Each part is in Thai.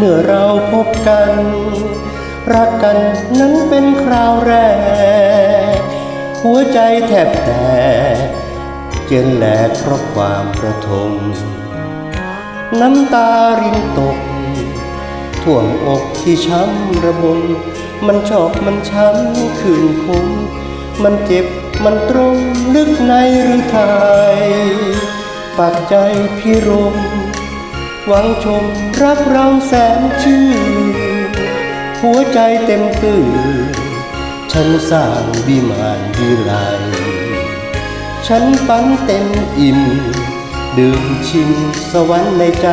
เมื่อเราพบกัน รักกันนั้นเป็นคราวแรก หัวใจแทบแตกเจนแหลกเพราะความประทม น้ำตารินตก ท่วมอกที่ช้ำระบมมันชอกมันช้ำคืนคมมันเจ็บมันตรงลึกในหรือไทยปากใจพิรม หวังชมรักเราแสนชื่นหัวใจเต็มตื่นฉันสร้างวิมานวิไลฉันฝันเต็มอิ่ม ดื่มชิมสวรรค์ในใจ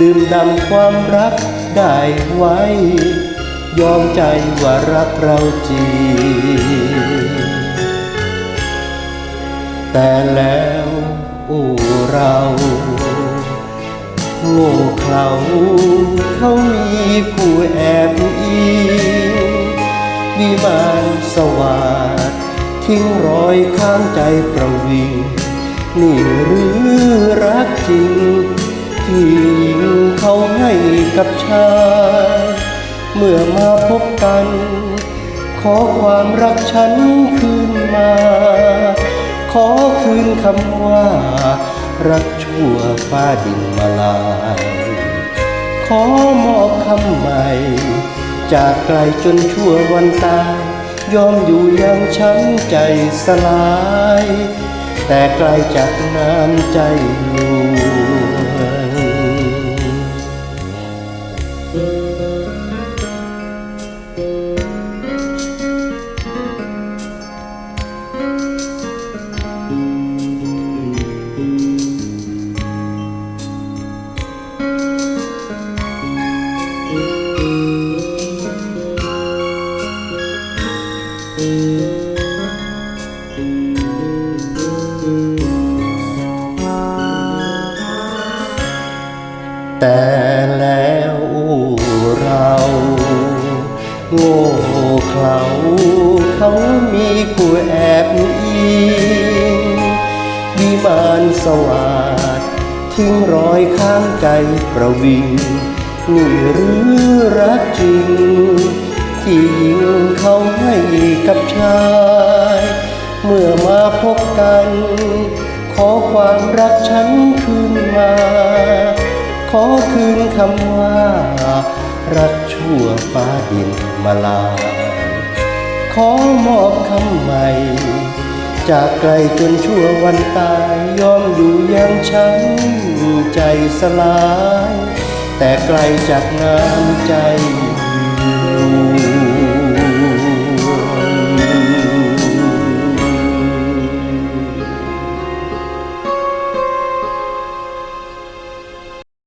ดื่มดำความรักได้ไว้ ยอมใจว่ารักเราจริงแต่แล้วโอ้เรา โง่เขลาเขามีผู้แอบอิงวิมานสวัสดทิ้งรอยข้างใจประวิง นี่หรือรักจริง ที่หญิงเขาให้กับชายเมื่อมาพบกัน ขอความรักฉันคืนมา ขอคืนคำว่า รักชั่วฟ้าดินมาลาย ขอมอบคำใหม่ จากไกลจนชั่ววันตายยอมอยู่อยังช้ำใจสลาย แต่ไกลจากน้ำใจลว แต่แล้วเราโง่เขลาเขามีผู้แอบอิงวิมานสวัสดทิ้งรอยข้างใจประวิงนี่หรือรักจริง ที่หญิงเขาให้กับชาย เมื่อมาพบกัน ขอความรักฉันคืนมา ขอคืนคำว่า รักชั่วฟ้าดินมาลายขอมอบคำใหม่ จากไกลจนชั่ววันตายยอมอยู่อยังช้ำใจสลาย แต่ไกลจากน้ำใจอยู่